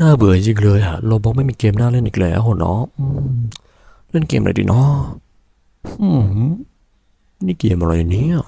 น่าเบื่อจริงเลยอะโลบอกไม่มีเกมน่าเล่นอีกแล้วเนาะอืมเล่นเกมอะไรดีเนาะนี่เกมอะไรเนี่ย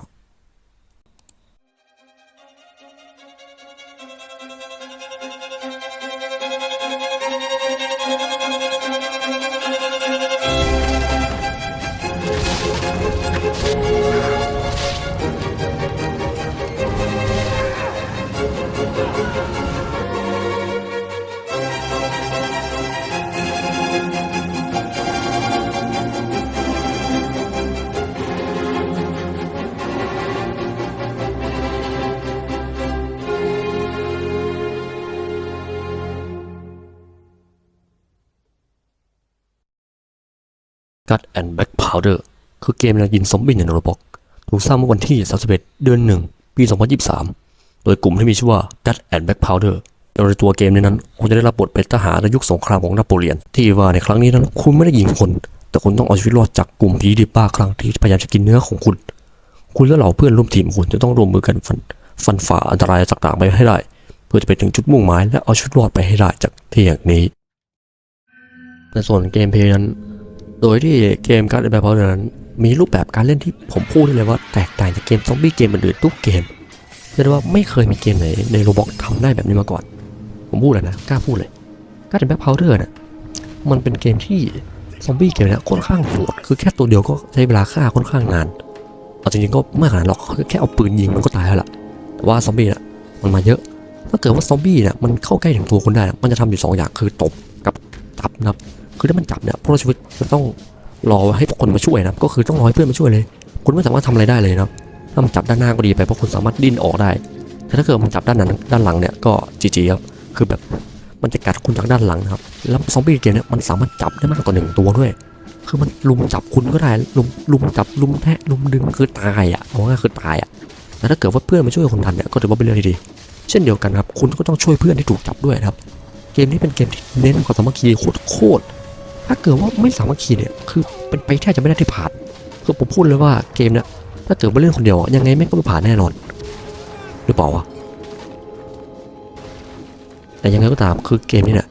Gut and Back Powder คือเกมแนวยิงซอมบี้ในโรบอกถูกสร้างเมื่อวันที่ 31 เดือน 1 ปี 2023 โดยกลุ่มที่มีชื่อว่า Gut and Back Powder โดยตัวเกมในนั้นคุณจะได้รับบทเป็นทหารในยุคสงครามของนโปเลียน ที่ว่าในครั้งนี้นั้นคุณไม่ได้ยิงคน แต่คุณต้องเอาชีวิตรอดจากกลุ่มผีดิบบ้าคลั่งที่พยายามจะกินเนื้อของคุณ คุณและเหล่าเพื่อนร่วมทีมคุณจะต้องร่วมมือกันฟันฟันฝ่าอันตรายต่างๆไปให้ได้ เพื่อจะไปถึงจุดมุ่งหมายและเอาชีวิตรอดไปให้ได้จากที่อย่างนี้ในส่วนเกมเพลย์นั้น โดยที่เกมการ์ดแบบเพานั้น มีรูปแบบการเล่นที่ผมพูดได้เลยว่าแตกต่างจากเกมซอมบี้เกมอื่นๆทุกเกมเรียกได้ว่าไม่เคยมีเกมไหนในโรบอกทำได้แบบนี้มาก่อน ผมพูดเลยนะกล้าพูดเลยการ์ดแบ็คพาวเดอร์น่ะมันเป็นเกมที่ซอมบี้เกมนี้ค่อนข้างโหดคือแค่ตัวเดียวก็ใช้เวลาฆ่าค่อนข้างนานเอาจริงๆก็ไม่ขนาดหรอกแค่เอาปืนยิงมันก็ตายแล้วล่ะแต่ว่าซอมบี้น่ะมันมาเยอะถ้าเกิดว่าซอมบี้เนี่ยมันเข้าใกล้ถึงตัวคุณได้น่ะมันจะทำอยู่สองอย่างคือตบกับจับนะครับ คือถ้ามันจับเนี่ยพวกเราชีวิตจะต้องรอให้คนมาช่วยนะก็คือต้องรอให้เพื่อนมาช่วยเลย คุณไม่สามารถทำอะไรได้เลยนะถ้ามันจับด้านหน้าก็ดีไปเพราะคุณสามารถดิ้นออกได้ แต่ถ้าเกิดมันจับด้านนั้นด้านหลังเนี่ยก็จีจีครับคือแบบมันจะกัดคุณจากด้านหลังนะครับแล้วซอมบี้เกมเนี่ยมันสามารถจับได้มากกว่าหนึ่งตัวด้วย คือมันลุมจับคุณก็ได้ลุมลุมจับลุมแทะลุมดึงคือตายอะเอาง่ายคือตายอะแต่ถ้าเกิดว่าเพื่อนมาช่วยคนทันเนี่ยก็ถือว่าเป็นเรื่องดีเช่นเดียวกันครับคุณก็ต้องช่วยเพื่อนที่ถูกจับด้วยนะครับเกมนี้เป็นเกมที่เน้นความสามัคคีโคตร ถ้าเกิดว่าไม่สามัคคีเนี่ย คือเป็นไปแทบจะไม่ได้ที่ผ่านคือผมพูดเลยว่าเกมเนี่ยถ้าเกิดว่าเล่นคนเดียวยังไงแม่งก็ไม่ผ่านแน่นอน หรือเปล่าวะแต่ยังไงก็ตามคือเกมนี้เนี่ย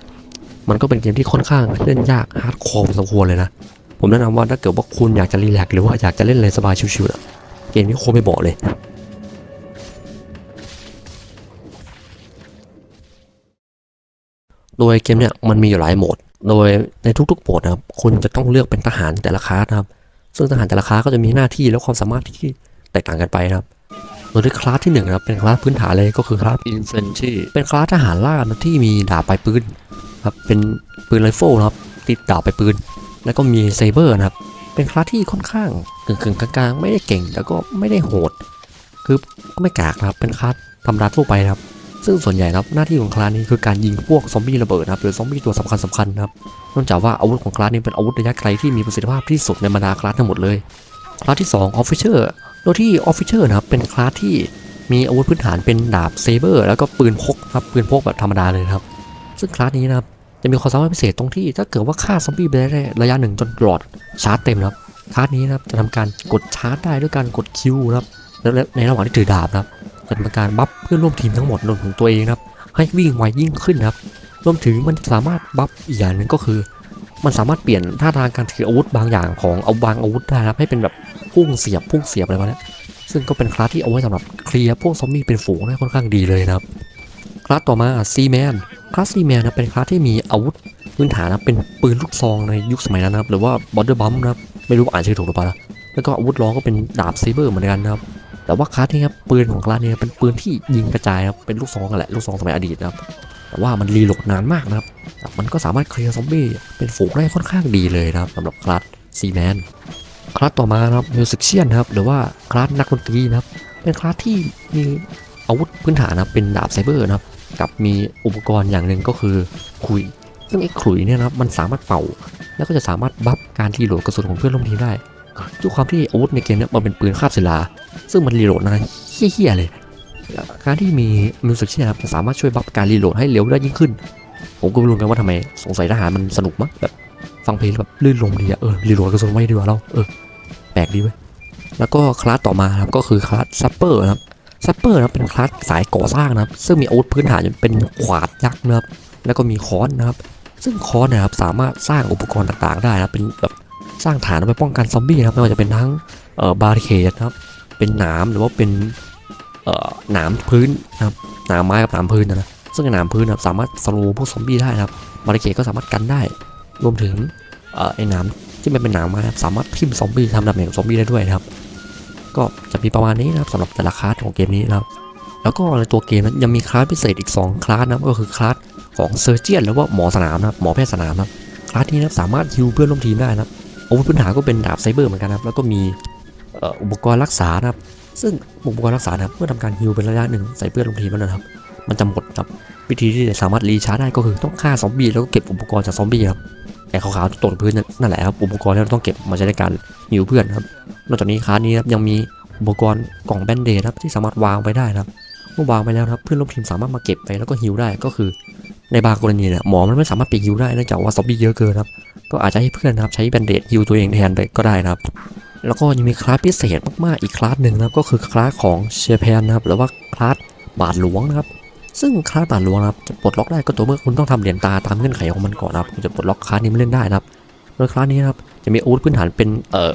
มันก็เป็นเกมที่ค่อนข้างเล่นยากฮาร์ดคอร์พอสมควรเลยนะ ผมแนะนำว่าถ้าเกิดว่าคุณอยากจะรีแลกซ์หรือว่าอยากจะเล่นอะไรสบายชิวๆเกมนี้โคตรไม่เหมาะเลยโดยเกมเนี่ยมันมีอยู่หลายโหมด โดยในทุกๆโหมดนะครับคุณจะต้องเลือกเป็นทหารแต่ละคลาสนะครับ ซึ่งทหารแต่ละคลาสก็จะมีหน้าที่และความสามารถที่แตกต่างกันไปนะครับโดยที่คลาสที่หนึ่งนะครับเป็นคลาสพื้นฐานเลยก็คือคลาส Infantry เป็นคลาสทหารล่านะที่มีดาบปลายปืนครับเป็นปืนไรเฟิลนะครับติดดาบปลายปืน แล้วก็มีเซเบอร์นะครับเป็นคลาสที่ค่อนข้างกึ่งๆกลางๆ ไม่ได้เก่งแต่ก็ไม่ได้โหด คือก็ไม่กากนะครับเป็นคลาสธรรมดาทั่วไปนะครับ ซึ่งส่วนใหญ่นะครับหน้าที่ของคลาสนี้คือการยิงพวกซอมบี้ระเบิดนะครับหรือซอมบี้ตัวสำคัญสำคัญครับเนื่องจากว่าอาวุธของคลาสนี้เป็นอาวุธระยะไกลที่มีประสิทธิภาพที่สุดในบรรดาคลาสทั้งหมดเลยคลาสที่2 Officer โดยที่ Officer นะครับเป็นคลาสที่มีอาวุธพื้นฐานเป็นดาบเซเบอร์แล้วก็ปืนพกครับปืนพกแบบธรรมดาเลยครับ ซึ่งคลาสนี้นะครับจะมีความสามารถพิเศษตรงที่ถ้าเกิดว่าฆ่าซอมบี้ไปได้ระยะหนึ่งจนหลอดชาร์จเต็มครับคลาสนี้นะครับจะทำการกดชาร์จได้ด้วยการกดคิวครับแล้วในระหว่างที่ถือดาบนะครับ จะทำการบัฟเพื่อนร่วมทีมทั้งหมดรวมถึงตัวเองครับ ให้วิ่งไวยิ่งขึ้นครับรวมถึงมันสามารถบัฟอีกอย่างหนึ่งก็คือ มันสามารถเปลี่ยนท่าทางการถืออาวุธบางอย่างของเอาบางอาวุธได้นะครับให้เป็นแบบพุ่งเสียบพุ่งเสียบอะไรมาเนี้ยซึ่งก็เป็นคลาสที่เอาไว้สำหรับเคลียร์พวกซอมบี้เป็นฝูงได้ค่อนข้างดีเลยนะครับคลาสต่อมาซีแมนคลาสซีแมนนะเป็นคลาสที่มีอาวุธพื้นฐานนะเป็นปืนลูกซองในยุคสมัยนั้นนะครับหรือว่าบอดเดอร์บัมนะครับไม่รู้อ่านชื่อถูกหรือเปล่านะแล้วก็อาวุธร้องก็เป็นดาบเซเบอร์เหมือนกันนะครับ แต่ว่าคลาสนี้ครับปืนของคลาสนี้เป็นปืนที่ยิงกระจายครับเป็นลูกซองกันแหละลูกซองสมัยอดีตนะครับแต่ว่ามันรีโหลดนานมากนะครับ มันก็สามารถเคลียร์ซอมบี้เป็นฝูงได้ค่อนข้างดีเลยนะครับสำหรับคลาสซีแมนคลาสต่อมาครับมิวสิกเชียนครับหรือว่าคลาสนักดนตรีนะครับเป็นคลาสที่มีอาวุธพื้นฐานนะเป็นดาบไซเบอร์นะครับกับมีอุปกรณ์อย่างหนึ่งก็คือขุย ซึ่งไอ้ขุยเนี่ยนะครับมันสามารถเป่า แล้วก็จะสามารถบัฟการรีโหลดกระสุนของเพื่อนร่วมทีมได้ด้วยความที่อาวุธในเกมเนี่ยมันเป็นปืนคาบศิลา ซึ่งมันรีโหลดนานเฮี้ยๆเลยการที่มีมิวสิกเชียครับจะสามารถช่วยบัฟการรีโหลดให้เร็วได้ยิ่งขึ้น ผมก็ไม่รู้นกันว่าทำไมสงสัยทหารมันสนุกมั้งแบบฟังเพลงแบบลื่นลมดีอะเออรีโหลดกระสุนไว้ดีกว่าเราเออแปลกดีเว้ยแล้วก็คลาสต่อมาครับก็คือคลาสซัปเปอร์ครับซัปเปอร์นะเป็นคลาสสายก่อสร้างนะครับ ซึ่งมีอาวุธพื้นฐานเป็นขวานยักษ์นะครับแล้วก็มีค้อนนะครับ ซึ่งค้อนนะครับสามารถสร้างอุปกรณ์ต่างๆ ได้นะครับเป็นแบบสร้างฐานเอาไปป้องกันซอมบี้นะครับไม่ว่าจะเป็นทั้งเอ่อบาริเคดนะครับ เป็นหนามหรือว่าเป็นเอ่อหนามพื้นนะครับหนามไม้กับหนามพื้นนะซึ่งหนามพื้นนะสามารถสโลว์พวกซอมบี้ได้นะครับบาริเคดก็สามารถกันได้ รวมถึงเอ่อไอ้หนามที่มันเป็นหนามไม้สามารถทิ่มซอมบี้ทำดาเมจซอมบี้ได้ด้วยนะครับ ก็จะมีประมาณนี้นะครับสำหรับแต่ละคลาสของเกมนี้นะครับ แล้วก็ในตัวเกมนั้นยังมีคลาสพิเศษอีก 2 คลาสนะครับก็คือคลาสของเซอร์เจียนหรือว่าหมอสนามนะครับหมอแพทย์สนามนะครับคลาสนี้นะสามารถฮิวเพื่อนร่วมทีมได้นะครับอาวุธพื้นฐานก็เป็นดาบไซเบอร์เหมือนกันนะครับ แล้วก็มี อุปกรณ์รักษานะครับ ซึ่งอุปกรณ์รักษานะครับเมื่อทำการฮิวเป็นระยะหนึ่งใส่เพื่อนร่วมทีมแล้วนะครับ มันจะหมดครับ วิธีที่จะสามารถรีชาร์จได้ก็คือต้องฆ่าซอมบี้แล้วก็เก็บอุปกรณ์จากซอมบี้ครับไอ้ขาวๆตกพื้นนั่นแหละครับอุปกรณ์ที่เราต้องเก็บมาใช้ในการฮิวเพื่อนครับ นอกจากนี้คลานี้ครับยังมีอุปกรณ์กล่องแบนเดดครับที่สามารถวางไปได้นะครับเมื่อวางไปแล้วครับเพื่อนร่วมทีมสามารถมาเก็บไปแล้วก็ฮิวได้ก็คือ ในบางกรณีเนี่ยหมอมันไม่สามารถไปฮิวได้เนื่องจากว่าซอมบี้เยอะเกินครับก็อาจจะให้เพื่อนนะครับใช้แบนเดดฮิวตัวเองแทนไปก็ได้นะครับ แล้วก็ยังมีคลาสพิเศษมากๆอีกคลาสหนึ่งนะครับก็คือคลาสของเชียร์แพนนะครับหรือว่าคลาสบาทหลวงนะครับซึ่งคลาสบาทหลวงนะครับจะปลดล็อกได้ก็ตัวเมื่อคุณต้องทำเหรียญตาตามเงื่อนไขของมันก่อนนะครับคุณจะปลดล็อกคลาสนี้ไม่เล่นได้นะครับโดยคลาสนี้นะครับจะมีอาวุธพื้นฐานเป็นเอ่อ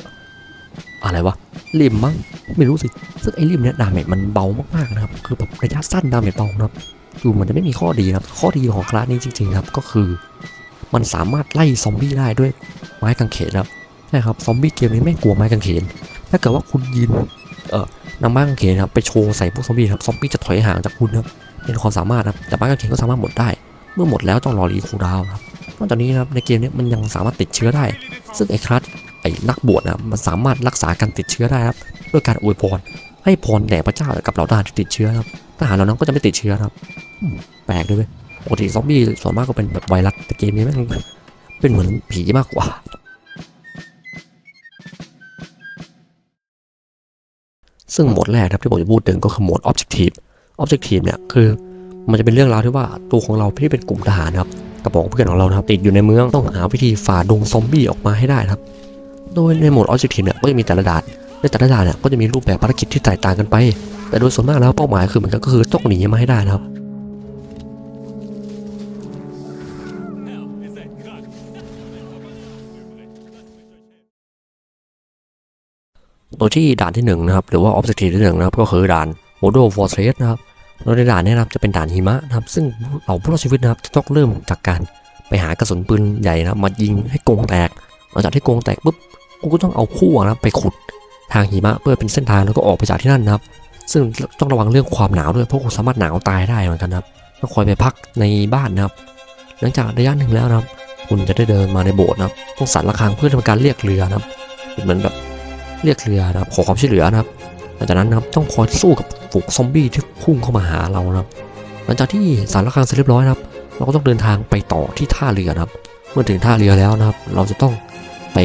อะไรวะริมมั้งไม่รู้สิซึ่งไอ้ริมเนี่ยดาเมจมันเบามากๆนะครับคือแบบระยะสั้นดาเมจเบานะครับดูเหมือนจะไม่มีข้อดีนะครับข้อดีของคลาสนี้จริงๆนะครับก็คือ มันสามารถไล่ซอมบี้ได้ด้วยไม้กางเขนครับ ใช่ครับซอมบี้เกมนี้ไม่กลัวไม้กางเขน ถ้าเกิดว่าคุณยืนเอ่อนำไม้กางเขนครับไปโชว์ใส่พวกซอมบี้ครับซอมบี้จะถอยห่างจากคุณครับเป็นความสามารถครับแต่ไม้กางเขนก็สามารถหมดได้ เมื่อหมดแล้วต้องรอรีคูลดาวครับนอกจากนี้นะครับในเกมนี้มันยังสามารถติดเชื้อได้ ซึ่งไอ้คลาสไอ้นักบวชนะมันสามารถรักษาการติดเชื้อได้ครับด้วยการอวยพรให้พรแด่พระเจ้ากับเหล่าทหารที่ติดเชื้อครับทหารเหล่านั้นก็จะไม่ติดเชื้อครับแปลกด้วยเวยปกติซอมบี้ส่วนมากก็เป็นแบบไวรัสแต่เกมนี้แม่งเป็นเหมือนผีมากกว่า ซึ่งหมดแรกครับที่ผมจะพูดถึงก็คือหมด Objective Objective เนี่ยคือมันจะเป็นเรื่องราวที่ว่าตัวของเราที่เป็นกลุ่มทหารนะครับกับอกเพื่อนของเรานะครับติดอยู่ในเมืองต้องหาวิธีฝ่าดงซอมบี้ออกมาให้ได้ครับ โดยในโหมด Objective เนี่ยก็จะมีแต่ละด่านในแต่ละด่านเนี่ยก็จะมีรูปแบบภารกิจที่แตกต่างกันไป แต่โดยส่วนมากแล้วเป้าหมายคือเหมือนกันก็คือต้องหนีมาให้ได้นะครับ โดยที่ด่านที่หนึ่งนะครับหรือว่า Objective ที่หนึ่งนะครับก็คือด่าน Model Fortress นะครับโดยในด่านนี้นะครับจะเป็นด่านหิมะนะครับ ซึ่งเราผู้รอดชีวิตนะครับจะต้องเริ่มจากการไปหากระสุนปืนใหญ่นะครับมายิงให้กงแตกหลังจากที่กงแตกปุ๊บกูก็ต้องเอาคู่นะครับไปขุดทางหิมะเพื่อเป็นเส้นทางแล้วก็ออกไปจากที่นั่นนะครับ ซึ่งต้องระวังเรื่องความหนาวด้วยเพราะคุณสามารถหนาวตายได้เหมือนกันนะครับต้องคอยไปพักในบ้านนะครับ หลังจากระยะหนึ่งแล้วนะครับ คุณจะได้เดินมาในโบสถ์นะครับต้องสั่นระฆังเพื่อทำการเรียกเรือนะครับเหมือนแบบ เรียกเรือนะครับขอความช่วยเหลือนะครับหลังจากนั้นนะครับต้องคอยสู้กับฝูงซอมบี้ที่พุ่งเข้ามาหาเรานะครับ หลังจากที่สารระฆังเสร็จเรียบร้อยนะครับ เราก็ต้องเดินทางไปต่อที่ท่าเรือนะครับ เมื่อถึงท่าเรือแล้วนะครับ เราจะต้องไป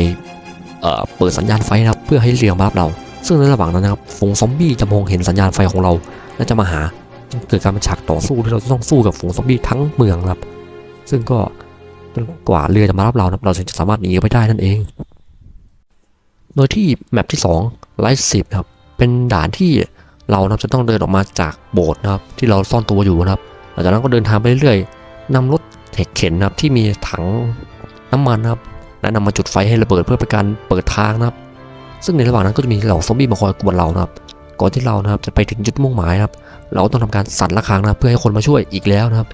เอ่อเปิดสัญญาณไฟนะครับ เพื่อให้เรือมารับเรา ซึ่งในระหว่างนั้นนะครับฝูงซอมบี้จะมองเห็นสัญญาณไฟของเรา และจะมาหาเกิดการเป็นฉากต่อสู้ที่เราจะต้องสู้กับฝูงซอมบี้ทั้งเมืองครับ ซึ่งก็จนกว่าเรือจะมารับเรานะเราถึงจะสามารถหนีไปได้นั่นเอง โดยที่แมปที่2ไลท์สิบครับเป็นด่านที่เรานะจะต้องเดินออกมาจากโบสถ์นะครับที่เราซ่อนตัวอยู่นะครับหลังจากนั้นก็เดินทางไปเรื่อยๆนำรถเข็นนะครับที่มีถังน้ำมันนะครับและนำมาจุดไฟให้ระเบิดเพื่อเป็นการเปิดทางนะครับ ซึ่งในระหว่างนั้นก็จะมีเหล่าซอมบี้มาคอยกวนเรานะครับ ก่อนที่เรานะครับจะไปถึงจุดมุ่งหมายนะครับ เราต้องทำการสั่นระฆังนะเพื่อให้คนมาช่วยอีกแล้วนะครับ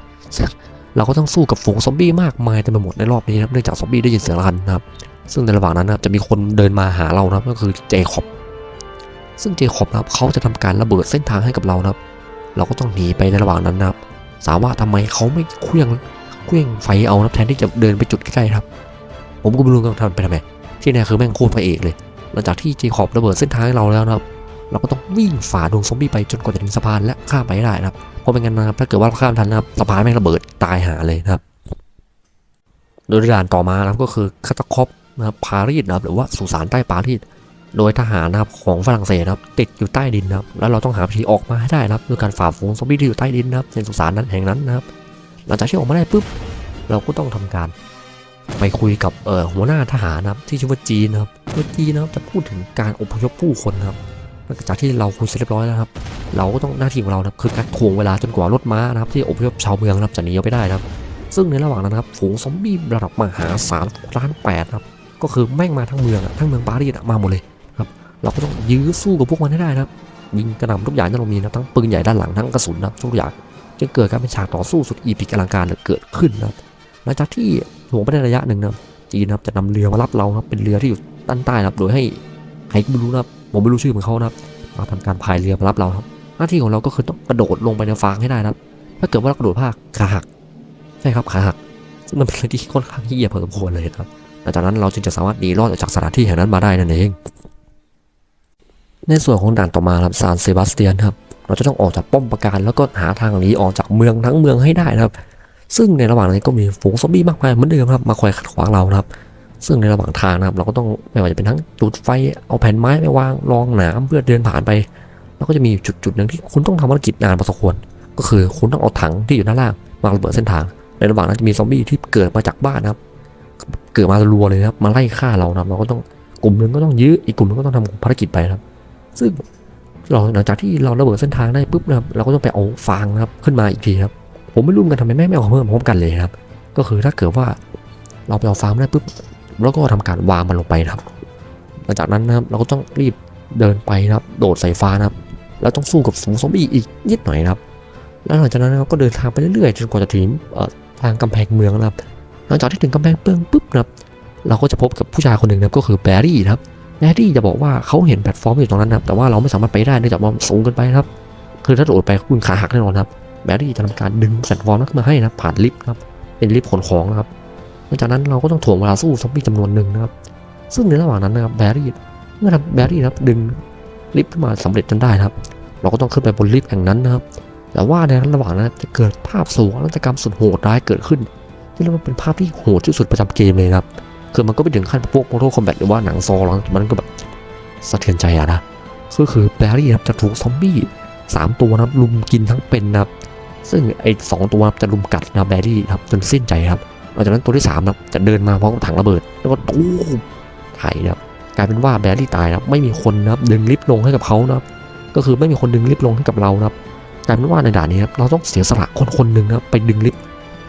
เราก็ต้องสู้กับฝูงซอมบี้มากมายเต็มไปหมดในรอบนี้นะเนื่องจากซอมบี้ได้ยินเสียงระฆังนะครับ ซึ่งในระหว่างนั้นนะครับจะมีคนเดินมาหาเรานะครับก็คือเจคอบซึ่งเจคอบนะครับเขาจะทำการระเบิดเส้นทางให้กับเรานะครับ เราก็ต้องหนีไปในระหว่างนั้นนะครับสามารถทำไมเขาไม่เคลื่องเคลื่องไฟเอานะแทนที่จะเดินไปจุดใกล้ๆครับ ผมก็ไม่รู้ว่าทำไปทำไมที่แน่คือแม่งโคตรพระเอกเลยหลังจากที่เจคอบระเบิดเส้นทางให้เราแล้วนะครับเราก็ต้องวิ่งฝ่าดงซอมบี้ไปจนกว่าจะถึงสะพานและข้ามไปได้นะครับเพราะไม่งั้นนะครับถ้าเกิดว่าข้ามทันนะครับสะพานแม่งระเบิดตายหาเลยนะครับ โดยด่านต่อมานะครับก็คือคาตาคอป นะครับปารีสนะครับหรือว่าสุสานใต้ปารีสโดยทหารนะครับของฝรั่งเศสนะครับติดอยู่ใต้ดินนะครับแล้วเราต้องหาวิธีออกมาให้ได้นะครับด้วยการฝ่าฝูงซอมบี้ที่อยู่ใต้ดินนะครับในสุสานนั้นแห่งนั้นนะครับหลังจากที่ออกมาได้ปุ๊บเราก็ต้องทำการไปคุยกับเอ่อหัวหน้าทหารนะครับที่ชื่อว่าจีนนะครับโดยจีนนะครับจะพูดถึงการอพยพผู้คนนะครับหลังจากที่เราคุยเสร็จเรียบร้อยแล้วครับ เราก็ต้องหน้าที่ของเรานะครับคือการถ่วงเวลาจนกว่ารถม้านะครับที่อพยพชาวเมืองนะครับจะหนีออกไปได้นะครับ ซึ่งในระหว่างนั้นครับฝูงซอมบี้ระดับมหาศาลล้านแปดครับ ก็คือแม่งมาทั้งเมืองอะทั้งเมืองปารีสมาหมดเลยครับเราก็ต้องยื้อสู้กับพวกมันให้ได้นะครับยิงกระหน่ำทุกอย่างที่เรามีนะทั้งปืนใหญ่ด้านหลังทั้งกระสุนนะทุกอย่างจึงเกิดการเป็นฉากต่อสู้สุดอีพิกอลังการเกิดขึ้นนะหลังจากที่หลวงไปได้ระยะหนึ่งนะจีนนะครับจะนำเรือมารับเราครับเป็นเรือที่อยู่ด้านใต้นะครับโดยให้ใครไม่รู้นะครับผมไม่รู้ชื่อของเขานะครับมาทำการพายเรือมารับเราครับ หน้าที่ของเราก็คือต้องกระโดดลงไปในฟางให้ได้นะครับถ้าเกิดว่าเรากระโดดพลาดขาหักใช่ครับขาหักซึ่งมันเป็นเรื่องที่ค่อนข้างที่เหยียบพอสมควรเลยนะครับ หลังจากนั้นเราจึงจะสามารถหนีรอดจากสถานที่แห่งนั้นมาได้นั่นเอง ในส่วนของด่านต่อมาครับซานเซบาสเตียนครับ เราจะต้องออกจากป้อมปราการแล้วก็หาทางหนีออกจากเมืองทั้งเมืองให้ได้นะครับ ซึ่งในระหว่างนั้นก็มีฝูงซอมบี้มากมายเหมือนเดิมครับมาคอยขัดขวางเราครับ ซึ่งในระหว่างทางนะครับ เราก็ต้องไม่ว่าจะเป็นทั้งจุดไฟเอาแผ่นไม้ไปวางรองหนามเพื่อเดินผ่านไป แล้วก็จะมีจุดจุดหนึ่งที่คุณต้องทำภารกิจนานพอสมควร ก็คือคุณต้องเอาถังที่อยู่ด้านล่างมาระเบิดเส้นทาง ในระหว่างนั้นจะมีซอมบี้ที่เกิดมาจากบ้านนะครับ เกิดมารัวเลยครับ มาไล่ฆ่าเรานะครับเราก็ต้องกลุ่มหนึ่งก็ต้องยื้ออีกกลุ่มหนึงก็ต้องทำภารกิจไปครับ ซึ่งเราหลังจากที่เราระเบิดเส้นทางได้ปุ๊บนะครับเราก็ต้องไปเอาฟางนะครับขึ้นมาอีกทีครับ ผมไม่รู้มือนกันทำไมแม่ไม่เอาเพิ่มพร้อมกันเลยครับ ก็คือถ้าเกิดว่าเราไปเอาฟางได้ปุ๊บแล้วก็ทำการวางมันลงไปนะครับ หลังจากนั้นนะครับเราก็ต้องรีบเดินไปนะครับ โดดใส่ฟ้านะครับแล้วต้องสู้กับฝูงซอมบี้อีกนิดหน่อยนะครับ แล้วหลังจากนั้นนะครับก็เดินทางไปเรื่อยๆจนกว่าจะถึงทางกำแพงเมืองนะครับ ลังจากที่ถึงกำแพงเมืองปุ๊บนะครับเราก็จะพบกับผู้ชายคนหนึ่งนะครับก็คือแบรี่นะครับแบรี่จะบอกว่าเขาเห็นแพลตฟอร์มอยู่ตรงนั้นนะครับแต่ว่าเราไม่สามารถไปได้เนื่องจากว่ามันสูงเกินไปครับ คือถ้าโดดไปคุณขาหักแน่นอนครับแบรี่จะทำการดึงแพลตฟอร์มนั้นขึ้นมาให้นะผ่านลิฟต์ครับเป็นลิฟต์ขนของนะครับหลังจากนั้นเราก็ต้องถ่วงเวลาสู้ซอมบี้จำนวนหนึ่งนะครับซึ่งในระหว่างนั้นนะครับแบรี่เมื่อแบรี่นะครับดึงลิฟต์ขึ้นมาสำเร็จจนได้นะครับ เราก็ต้องขึ้นไปบนลิฟต์แห่งนั้นนะครับแต่ว่าในระหว่างนั้นจะเกิดภาพสูงนักกรรมสุดโหดร้ายเกิดขึ้น ที่เรียกว่าเป็นภาพที่โหดที่สุดประจำเกมเลยครับ คือมันก็ไม่ถึงขั้นพวก Mortal Kombat หรือว่าหนังซอหรอกมันก็แบบสะเทือนใจอะนะก็คือแบรี่ครับจะถูกซอมบี้สามตัวนะครับลุมกินทั้งเป็นนะครับซึ่งไอ้สองตัวนะจะลุมกัดนะแบรี่ครับจนสิ้นใจครับหลังจากนั้นตัวที่สามนะครับจะเดินมาพร้อมกับถังระเบิด แล้วก็ตู้มถ่ายครับกลายเป็นว่าแบรี่ตายนะครับไม่มีคนนะครับดึงลิฟต์ลงให้กับเขานะครับก็คือไม่มีคนดึงลิฟต์ลงให้กับเรานะครับกลายเป็นว่าในด่านนี้ครับเราต้องเสียสละคนคนหนึ่งนะครับไปดึงลิฟต์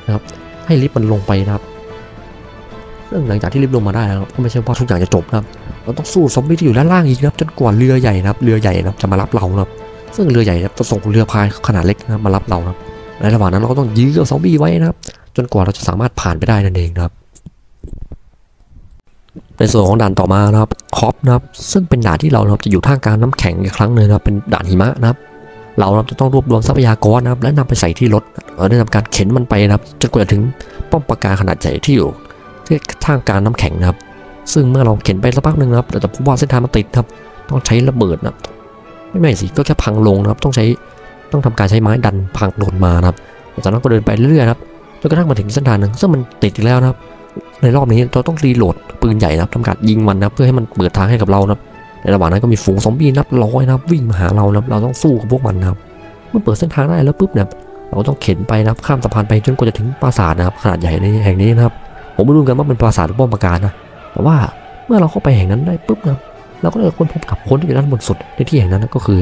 นะครับ ให้ลิฟต์มันลงไปนะครับ ซึ่งหลังจากที่ลิฟต์ลงมาได้แล้วครับก็ไม่ใช่ว่าทุกอย่างจะจบนะครับเราต้องสู้ซอมบี้ที่อยู่ด้านล่างอีกนะครับจนกว่าเรือใหญ่นะครับ เรือใหญ่นะครับจะมารับเรานะครับ ซึ่งเรือใหญ่นะจะส่งเรือพายขนาดเล็กนะมารับเรานะครับในระหว่างนั้นเราก็ต้องยื้อซอมบี้ไว้นะครับ จนกว่าเราจะสามารถผ่านไปได้นั่นเองนะครับในส่วนของด่านต่อมานะครับคอปนะครับ ซึ่งเป็นด่านที่เราครับจะอยู่ท่ามกลางน้ำแข็งอีกครั้งหนึ่งนะครับเป็นด่านหิมะนะครับ เรานะครับจะต้องรวบรวมทรัพยากรนะครับและนำไปใส่ที่รถเราได้ทำการเข็นมันไปนะครับจนกว่าจะถึงป้อมปราการขนาดใหญ่ที่อยู่ที่ท่ามกลางน้ำแข็งนะครับ ซึ่งเมื่อเราเข็นไปสักพักหนึ่งนะครับเราจะพบว่าเส้นทางมันติดครับ ต้องใช้ระเบิดนะไม่ไม่สิก็แค่พังลงนะครับ ต้องใช้ต้องทำการใช้ไม้ดันพังโดนมานะครับหลังจากนั้นก็เดินไปเรื่อยๆครับจนกระทั่งมาถึงเส้นทางหนึ่งซึ่งมันติดอีกแล้วนะครับ ในรอบนี้เราต้องรีโหลดปืนใหญ่นะครับทำการยิงมันนะเพื่อให้มันเปิดทางให้กับเรานะครับ ในระหว่างนั้นก็มีฝูงซอมบี้นับร้อยนะครับวิ่งมาหาเรานะเราต้องสู้กับพวกมันนะครับเมื่อเปิดเส้นทางได้แล้วปุ๊บเนี่ยเราก็ต้องเข็นไปนะครับข้ามสะพานไปจนกว่าจะถึงปราสาทนะครับขนาดใหญ่ในแห่งนี้นะครับผมไม่รู้กันว่าเป็นปราสาทหรือป้อมปราการนะแต่ว่าเมื่อเราเข้าไปแห่งนั้นได้ปุ๊บนะเราก็ได้ค้นพบกับคนที่อยู่ด้านบนสุดในที่แห่งนั้นก็คือ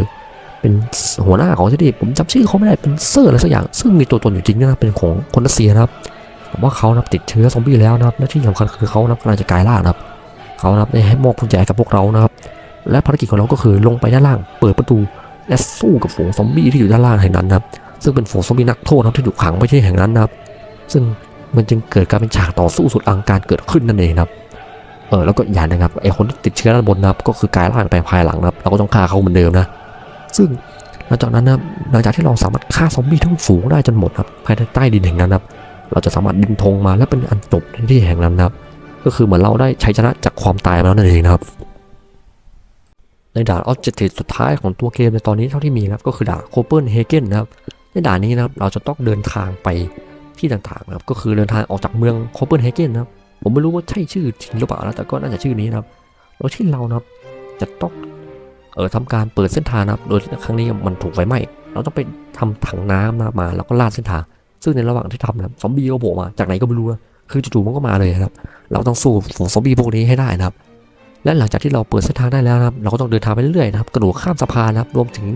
เป็นหัวหน้าของที่นี่ผมจำชื่อเขาไม่ได้เป็นเซอร์อะไรสักอย่าง ซึ่งมีตัวตนอยู่จริงนะครับเป็นของคนรัสเซียนะครับแต่ว่าเขานับติดเชื้อซอมบี้แล้วนะครับและที่สำคัญคือเขานับกำลังจะกลายร่างนะครับเขานับได้ให้มอบกุญแจกับพวกเรานะครับ และภารกิจของเราก็คือลงไปด้านล่าง เปิดประตู และสู้กับฝูงซอมบี้ที่อยู่ด้านล่างแห่งนั้นครับซึ่งเป็นฝูงซอมบี้นักโทษนะครับที่ถูกขังไว้ที่แห่งนั้นนะครับซึ่งมันจึงเกิดการเป็นฉากต่อสู้สุดอังการเกิดขึ้นนั่นเองครับเออแล้วก็อย่างนึงครับไอคนที่ติดเชื้อด้านบนนะครับก็คือกลายร่างไปภายหลังนะครับเราก็ต้องฆ่าเขาเหมือนเดิมนะซึ่งหลังจากนั้นนะหลังจากที่เราสามารถฆ่าซอมบี้ทั้งฝูงได้จนหมดครับภายใต้ดินแห่งนั้นนะครับเราจะสามารถดึงธงมาและเป็นอันจบที่แห่งนั้นนะครับก็คือเหมือนเราได้ชัยชนะจากความตายมาแล้วนั่นเองนะครับ ในด่านออบเจกตีสุดท้ายของตัวเกมในตอนนี้เท่าที่มีนะครับก็คือด่านโคเป n นเฮเกนนะครับในด่านนี้นะครับเราจะต้องเดินทางไปที่ต่างๆนะครับก็คือเดินทางออกจากเมืองโคเป n นเฮเกนนะครับผมไม่รู้ว่าใช่ชื่อจริงหรือเปล่านะแต่ก็น่าจะชื่อนี้นะครับแล้วที่เรานะครับจะต้องเออทำการเปิดเส้นทางนะครับ โดยครั้งนี้มันถูกไฟไหม้เราต้องไปทำถังน้ำนะมา แล้วก็ลาดเส้นทาง ซึ่งในระหว่างที่ทำนะครับซอมบี้ก็โผล่มาจากไหนก็ไม่รู้นะคือจู่ๆมันก็มาเลยนะครับ เราต้องสู้ฝูงซอมบี้พวกนี้ให้ได้นะครับ และหลังจากที่เราเปิดเส้นทางได้แล้วนะครับ เราก็ต้องเดินทางไปเรื่อยๆนะครับ กระโดดข้ามสะพานนะครับ รวมถึง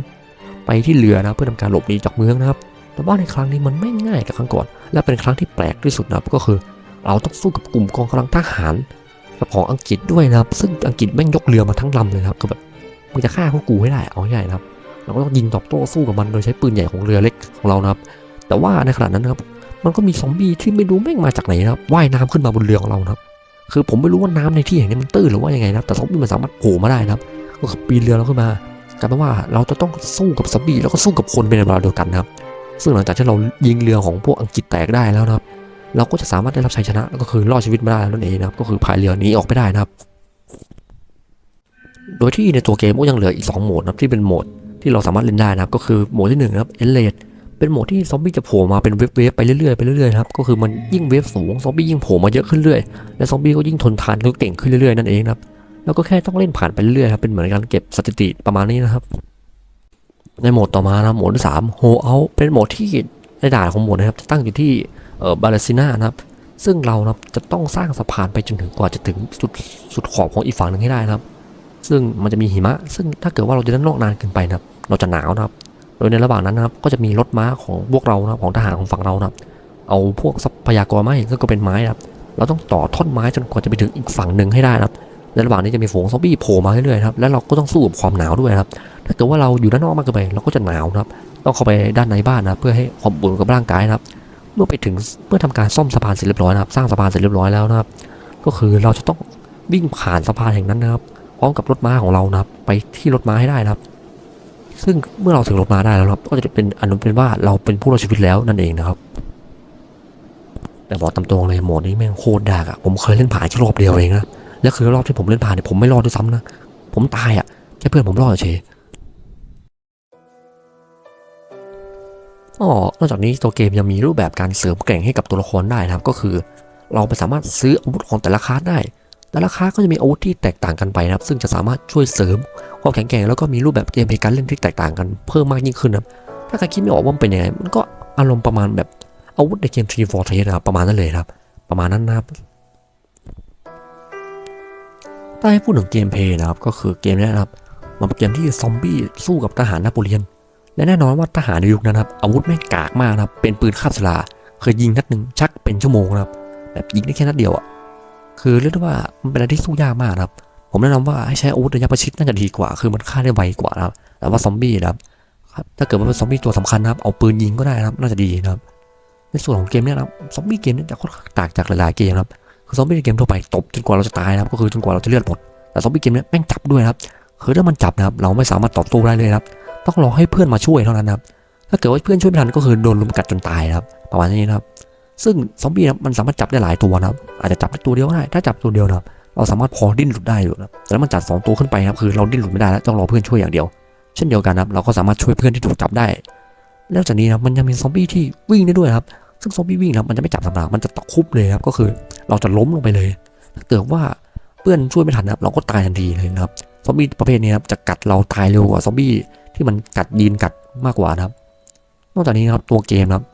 ไปที่เรือนะเพื่อทำการหลบหนีจากเมืองนะครับ แต่ว่าในครั้งนี้มันไม่ง่ายกับครั้งก่อน และเป็นครั้งที่แปลกที่สุดนะครับก็คือ เราต้องสู้กับกลุ่มกองกำลังทหารของอังกฤษด้วยนะครับ ซึ่งอังกฤษแม่งยกเรือมาทั้งลำเลยครับคือแบบมึงจะฆ่าพวกกูให้ได้เอาง่ายๆนะครับ เราก็ต้องยิงตอบโต้สู้กับมันโดยใช้ปืนใหญ่ของเรือเล็กของเรานะครับ แต่ว่าในขณะนั้นนะครับมันก็มีซอมบี้ที่ไม่รู้แม่งมาจากไหนนะครับว่ายน้ำขึ้นมาบนเรือของเรานะครับ คือผมไม่รู้ว่าน้ำในที่แห่งนี้มันตื้นหรือว่ายังไงนะแต่ซอมบี้มันสามารถโผล่มาได้นะครับก็คือปีนเรือเราขึ้นมากลายเป็นว่าเราจะต้องสู้กับซอมบี้แล้วก็สู้กับคนเป็นเวลาเดียวกันนะครับ ซึ่งหลังจากที่เรายิงเรือของพวกอังกฤษแตกได้แล้วนะครับ เราก็จะสามารถได้รับชัยชนะก็คือรอดชีวิตมาได้แล้วนั่นเองนะครับ ก็คือพายเรือหนีออกไปได้นะครับ โดยที่ในตัวเกมก็ยังเหลืออีก 2 โหมดนะครับที่เป็นโหมดที่เราสามารถเล่นได้นะครับ ก็คือโหมดที่1นะครับเอเลด เป็นโหมดที่ซอมบี้จะโผล่มาเป็นเวฟเวฟไปเรื่อยๆไปเรื่อยๆนะครับก็คือมันยิ่งเวฟสูงซอมบี้ยิ่งโผล่มาเยอะขึ้นเรื่อยและซอมบี้ก็ยิ่งทนทานแล้วก็เก่งขึ้นเรื่อยๆนั่นเองนะครับแล้วก็แค่ต้องเล่นผ่านไปเรื่อยๆครับเป็นเหมือนการเก็บสถิติประมาณนี้นะครับ ในโหมดต่อมานะโหมดที่สามโฮเอาเป็นโหมดที่ในด่านของโหมดนะครับจะตั้งอยู่ที่เอ่อบาเลซิน่านะครับซึ่งเรานะครับจะต้องสร้างสะพานไปจนถึงกว่าจะถึงสุดสุดขอบของอีกฝั่งหนึ่งให้ได้นะครับ ซึ่งมันจะมีหิมะ ซึ่งถ้าเกิดว่าเราจะเล่นนอกนานเกินไปนะครับ เราจะหนาวนะครับ โดยในระหว่างนั้นนะครับก็จะมีรถม้าของพวกเรานะครับของทหารของฝั่งเรานะครับเอาพวกทรัพยากรมาให้ซึ่งก็เป็นไม้นะครับเราต้องต่อท่อนไม้จนกว่าจะไปถึงอีกฝั่งหนึ่งให้ได้นะครับในระหว่างนี้จะมีฝูงซอมบี้โผล่มาเรื่อยๆครับและเราก็ต้องสู้กับความหนาวด้วยครับถ้าเกิดว่าเราอยู่ด้านนอกมากเกินไปเราก็จะหนาวนะครับต้องเข้าไปด้านในบ้านนะเพื่อให้ความอบอุ่นกับร่างกายนะครับ เมื่อไปถึงเมื่อทำการซ่อมสะพานเสร็จเรียบร้อยนะครับ สร้างสะพานเสร็จเรียบร้อยแล้วนะครับ ก็คือเราจะต้องวิ่งผ่านสะพานแห่งนั้นนะครับพร้อมกับรถม้าของเรานะครับ ไปที่รถม้าให้ได้นะครับ ซึ่งเมื่อเราถึงรถม้าได้แล้วครับ ก็จะเป็นอนุเป็นว่าเราเป็นผู้รอดชีวิตแล้วนั่นเองนะครับ แต่บอกตามตรงเลยโหมดนี้แม่งโคตรยากอะผมเคยเล่นผ่านแค่รอบเดียวเองนะแล้วคือรอบที่ผมเล่นผ่านเนี่ยผมไม่รอดด้วยซ้ำนะผมตายอะแค่เพื่อนผมรอดเฉยอ๋อนอกจากนี้ตัวเกมยังมีรูปแบบการเสริมแกร่งให้กับตัวละครได้นะครับ ก็คือ เราไปสามารถซื้ออาวุธของแต่ละคลาสได้ แต่ละคลาสก็จะมีอาวุธที่แตกต่างกันไปนะครับ ซึ่งจะสามารถช่วยเสริม ความแข็งแกร่งแล้วก็มีรูปแบบเกมเพลย์การเล่นที่แตกต่างกันเพิ่มมากยิ่งขึ้นนะถ้าใครคิดไม่ออกว่ามันเป็นยังไงมันก็อารมณ์ประมาณแบบอาวุธในเกม Team Fortress นะครับประมาณนั้นเลยครับ ประมาณนั้นนะครับถ้าให้พูดถึงเกมเพลย์นะครับก็คือเกมนี้นะครับมันเป็นเกมที่ซอมบี้สู้กับทหารนโปเลียน และแน่นอนว่าทหารในยุคนั้นครับอาวุธแม่งกากมากนะครับเป็นปืนคาบสลาเคยยิงนัดหนึ่งชักเป็นชั่วโมงนะครับแบบยิงได้แค่นัดเดียวอะคือเรียกได้ว่ามันเป็นอะไรที่สู้ยากมากนะครับ ผมแนะนำว่าให้ใช้อาวุธระยะประชิดน่าจะดีกว่า คือมันฆ่าได้ไวกว่านะครับ แต่ว่าซอมบี้นะครับ ถ้าเกิดว่าเป็นซอมบี้ตัวสำคัญนะครับ เอาปืนยิงก็ได้นะครับ น่าจะดีนะครับ ในส่วนของเกมเนี้นะครับ ซอมบี้เกมเนี้จะค่อนข้างต่างจากหลายๆเกมนะครับ คือซอมบี้ในเกมทั่วไปตบจนกว่าเราจะตายนะครับ ก็คือจนกว่าเราจะเลือดหมด แต่ซอมบี้เกมเนี้ยแม่งจับด้วยครับ คือถ้ามันจับนะครับ เราไม่สามารถตอบโต้ได้เลยครับ ต้องรอให้เพื่อนมาช่วยเท่านั้นนะครับ ถ้าเกิดว่าเพื่อนช่วยไม่ทันก็คือโดนลุมกัดจนตายนะครับ ประมาณนี้นะครับ ซึ่งซอมบี้นะมันสามารถจับได้หลายตัวนะครับ อาจจะจับได้ตัวเดียวก็ได้ ถ้าจับตัวเดียวนะครับ เราสามารถพอดิ้นหลุดได้อยู่นะแต่ถ้ามันจัดสองตัวขึ้นไปครับคือเราดิ้นหลุดไม่ได้แล้วต้องรอเพื่อนช่วยอย่างเดียว เช่นเดียวกันครับเราก็สามารถช่วยเพื่อนที่ถูกจับได้ แล้วจากนี้นะครับมันยังมีซอมบี้ที่วิ่งได้ด้วยครับซึ่งซอมบี้วิ่งนะครับมันจะไม่จับสำหรับมันจะตะคุบเลยครับก็คือเราจะล้มลงไปเลยถ้าเกิดว่าเพื่อนช่วยไม่ทันนะครับเราก็ตายทันทีเลยนะครับซอมบี้ประเภทนี้ครับจะกัดเราตายเร็วกว่าซอมบี้ที่มันกัดยีนกัดมากกว่านะครับ นอกจากนี้นครับตัวเกมนะครับ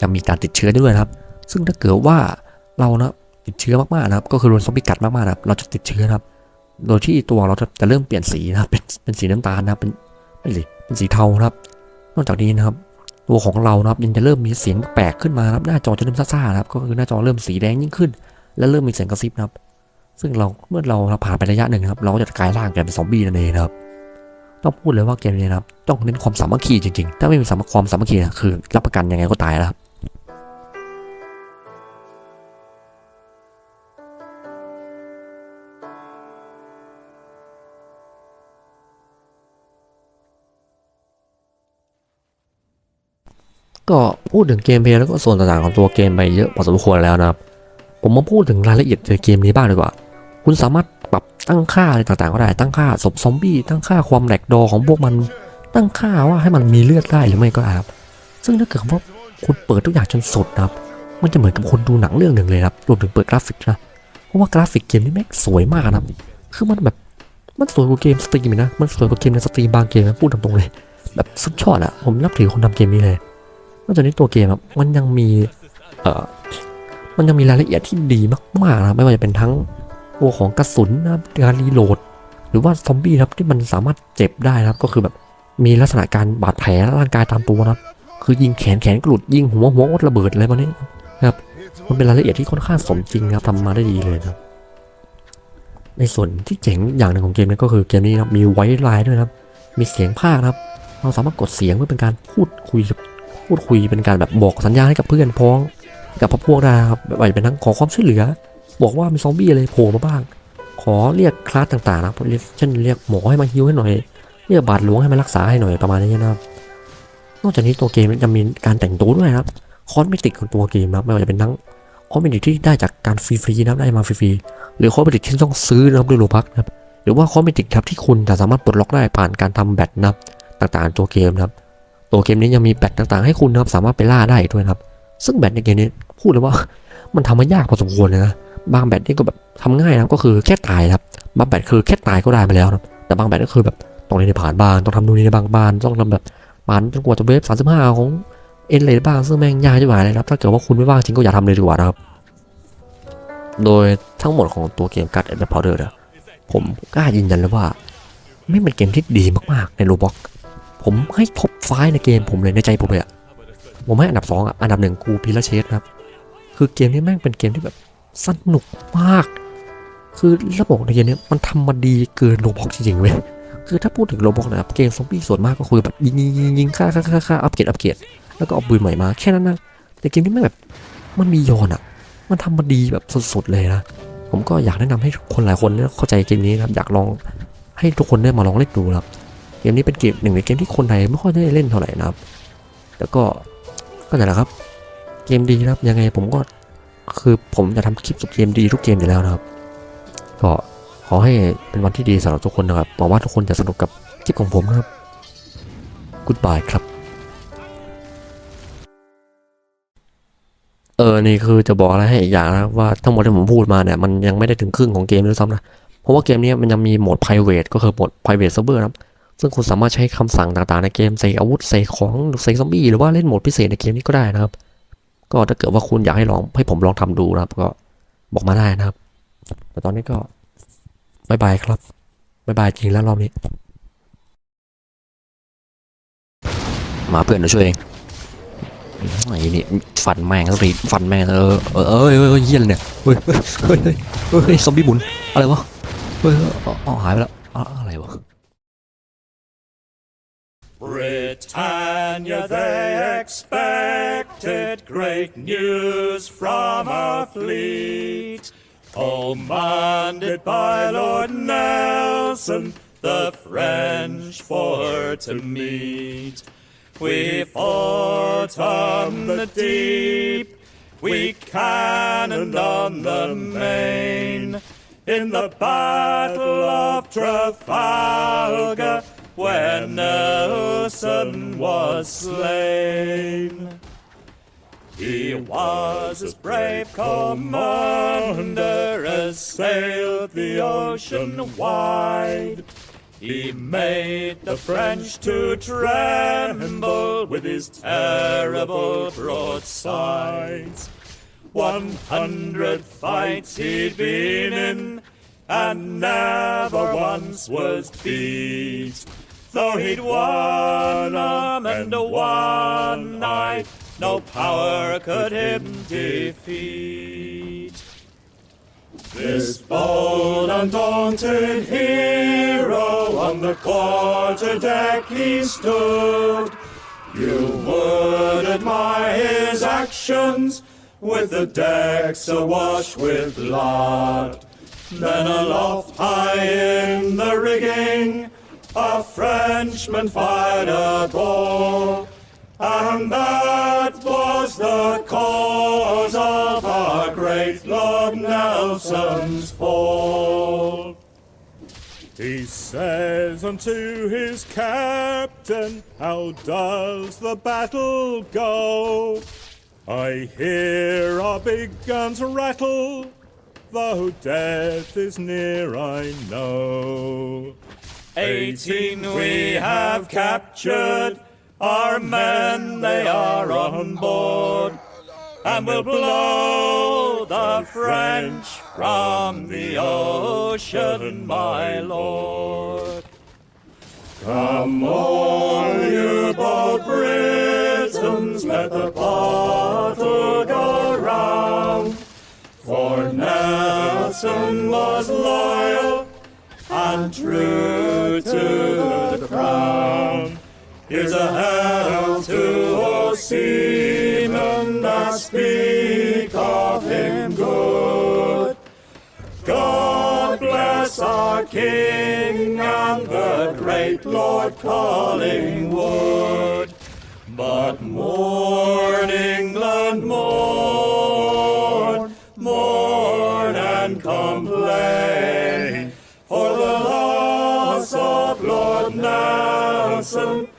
ยังมีการติดเชื้อด้วยนะครับ ซึ่งถ้าเกิดว่าเรานะ ติดเชื้อมากๆนะครับ ก็คือโดนซอมบี้กัดมากๆนะครับเราจะติดเชื้อนะครับ โดยที่ตัวเราจะจะเริ่มเปลี่ยนสีนะครับเป็นเป็นสีน้ำตาลนะครับเป็นไม่สิเป็นสีเทานะครับ นอกจากนี้นะครับ ตัวของเรานะครับยังจะเริ่มมีเสียงแปลกขึ้นมานะครับหน้าจอจะเริ่มซ่าๆนะครับ ก็คือหน้าจอเริ่มสีแดงยิ่งขึ้น และเริ่มมีเสียงกระซิบนะครับ ซึ่งเราเมื่อเราผ่านไประยะหนึ่งครับเราก็จะกลายร่างกลายเป็นซอมบี้นั่นเองนะครับต้องพูดเลยว่าเกมนี้นะครับต้องเน้นความสามัคคีจริงๆ ถ้าไม่มีสามัคความสามัคคีคือรับประกันยังไงก็ตายแล้วครับ ก็พูดถึงเกมเพลย์แล้วก็ส่วนต่างๆของตัวเกมไปเยอะพอสมควรแล้วนะครับ ผมมาพูดถึงรายละเอียดในเกมนี้บ้างดีกว่า คุณสามารถปรับตั้งค่าอะไรต่างๆ ก็ได้ ตั้งค่าศพซอมบี้ ตั้งค่าความแหลกดอของพวกมัน ตั้งค่าว่าให้มันมีเลือดได้หรือไม่ก็ได้ครับ ซึ่งถ้าเกิดว่าคุณเปิดทุกอย่างจนสุดนะครับ มันจะเหมือนกับคนดูหนังเรื่องหนึ่งเลยครับ รวมถึงเปิดกราฟิกนะ เพราะว่ากราฟิกเกมนี่แม่งสวยมากนะครับ คือมันแบบ มันสวยกว่าเกมสตรีมนะ มันสวยกว่าเกมในสตรีมบางเกมนะพูดตรงๆเลย แบบสุดยอดอะผมนับถือคนทำเกมนี้เลยน อกจากนี้ตัวเกมครับมันยังมีเอ่อมันยังมีรายละเอียดที่ดีมากๆนะไม่ว่าจะเป็นทั้งตัวของกระสุนนะการรีโหลด หรือว่าซอมบี้ครับที่มันสามารถเจ็บได้นะครับ ก็คือแบบมีลักษณะการบาดแผลร่างกายตามตัวนะครับ คือยิงแขนแขนกรุดยิงหัวหัวระเบิดอะไรประมาณนี้นะครับมันเป็นรายละเอียดที่ค่อนข้างสมจริงครับทำมาได้ดีเลยนะครับ ในส่วนที่เจ๋งอย่างหนึ่งของเกมนี้ก็คือเกมนี้นะครับมีไวท์ไลน์ด้วยนะครับ มีเสียงภาคนะครับ เราสามารถกดเสียงเพื่อเป็นการพูดคุยกับ พูดคุยเป็นการแบบบอกสัญญาให้กับเพื่อนพ้อง กับพวกพวกได้นครับแบบอาจจะเป็นทั้งขอความช่วยเหลือ บอกว่ามีซอมบี้อะไรโผล่มาบ้าง ขอเรียกคลาสต่างๆนะครับเรียกเช่นเรียกหมอให้มาฮิวให้หน่อยเรียกบาดหลวงให้มารักษาให้หน่อยประมาณนี้นะครับ นอกจากนี้ตัวเกมจะมีการแต่งตัวด้วยครับคอสเมติกของตัวเกมนะครับไม่ว่าจะเป็นทั้งคอสเมติกที่ได้จากการฟรีๆนะได้มาฟรีๆหรือคอสเมติกที่ต้องซื้อนะครับด้วยโลบักนะครับหรือว่าคอสเมติกครับที่คุณจะสามารถปลดล็อกได้ผ่านการทำแบตนะครับต่างๆตัวเกมนะครับ ตัวเกมนี้ยังมีแบตต่างๆ ให้คุณนะครับสามารถไปล่าได้ด้วยนะครับ ซึ่งแบตในเกมนี้พูดเลยว่ามันทำมายากพอสมควรเลยนะบางแบตนี่ก็แบบทำง่ายนะก็คือแค่ตายครับบางแบตคือแค่ตายก็ได้มาแล้วนะครับแต่บางแบตก็คือแบบต้องเล่นในผ่านบ้านต้องทำนู่นนี่ในบางบ้านต้องทำแบบผ่านจนกว่าจะเวฟสามสิบห้าของเอ็นเลยบ้างซึ่งแม่งยากจะหายเลยครับถ้าเกิดว่าคุณไม่ว่างจริงก็อย่าทำเลยดีกว่านะครับ โดยทั้งหมดของตัวเกมกัดแอนด์พาวเดอร์เนี่ยผมกล้ายืนยันเลยว่า ไม่เป็นเกมที่ดีมากๆในโรบ็อก ผมให้ท็อปไฟในเกมผมเลยในใจผมเลยอะผมให้อันดับสองอะอันดับหนึ่งกูพีลเชสครับ คือเกมนี้แม่งเป็นเกมที่แบบสนุกมาก คือระบบในเกมนี้มันทำมาดีเกินโรบอกจริงๆเว้ยคือถ้าพูดถึงโรบอกนะครับเกมซอมบี้ส่วนมากก็คือแบบยิงยิงยิงยิงฆ่าฆ่าฆ่าฆ่าอัปเกรดอัปเกรดแล้วก็เอาปืนใหม่มาแค่นั้นนะแต่เกมนี้แม่งแบบมันมีโยนอะมันทำมาดีแบบสุดๆเลยนะผมก็อยากแนะนำให้คนหลายคนเนี่ยเข้าใจเกมนี้นะครับอยากลองให้ทุกคนได้มาลองเล่นดูครับ เกมนี้เป็นเกมหนึ่งในเกมที่คนไทยไม่ค่อยได้เล่นเท่าไหร่นะครับ แล้วก็ก็นั่นแหละครับ เกมดีนะครับ ยังไงผมก็คือผมจะทำคลิปสุดเกมดีทุกเกมอยู่แล้วนะครับ ก็ขอให้เป็นวันที่ดีสำหรับทุกคนนะครับหวังว่าทุกคนจะสนุกกับคลิปของผมนะครับ Goodbye ครับ เออ นี่คือจะบอกอะไรให้อีกอย่างนะว่าทั้งหมดที่ผมพูดมาเนี่ย มันยังไม่ได้ถึงครึ่งของเกมด้วยซ้ำนะ เพราะว่าเกมนี้มันยังมีโหมด private ก็คือโหมด private server นะครับ ซึ่งคุณสามารถใช้คำสั่งต่างๆในเกมใส่อาวุธใส่ของใส่ซอมบี้หรือว่าเล่นโหมดพิเศษในเกมนี้ก็ได้นะครับ ก็ถ้าเกิดว่าคุณอยากให้ลองให้ผมลองทำดูนะครับ ก็บอกมาได้นะครับ แต่ตอนนี้ก็บายบายครับบายบายจริงแล้วรอบนี้ มาเพื่อนเราช่วยเองไอ้นี่ฟันแม่งรีฟันแม่งเออเออเออเออเออเยี่ยนเนี่ยเฮ้ยเฮ้ยเฮ้ยซอมบี้หมุนอะไรวะเฮ้ยอ๋อหายไปแล้วอะไรวะ Britannia, they expected great news from our fleet. Commanded by Lord Nelson, the French for to meet. We fought on the deep, we cannoned on the main. In the battle of Trafalgar, where Nelson was slain. He was as brave commander as sailed the ocean wide. He made the French to tremble with his terrible broadsides. One hundred fights he'd been in, and never once was beat. Though he'd won 'em and one night, no power could him defeat. This bold, undaunted hero on the quarter deck he stood. You would admire his actions with the decks awash with blood. Then aloft high in the rigging, a Frenchman fired a ball. And that was the cause of our great Lord Nelson's fall. He says unto his captain, How does the battle go? I hear our big guns rattle, though death is near, I know. Eighteen we have captured, our men they are on board, and we'll blow the French from the ocean, my lord. Come all you bold Britons, let the bottle go round. For Nelson was loyal and true to the crown. Here's a health to all seamen that speak of him good. God bless our King and the great Lord Collingwood. But mourn, England, mourn, awesome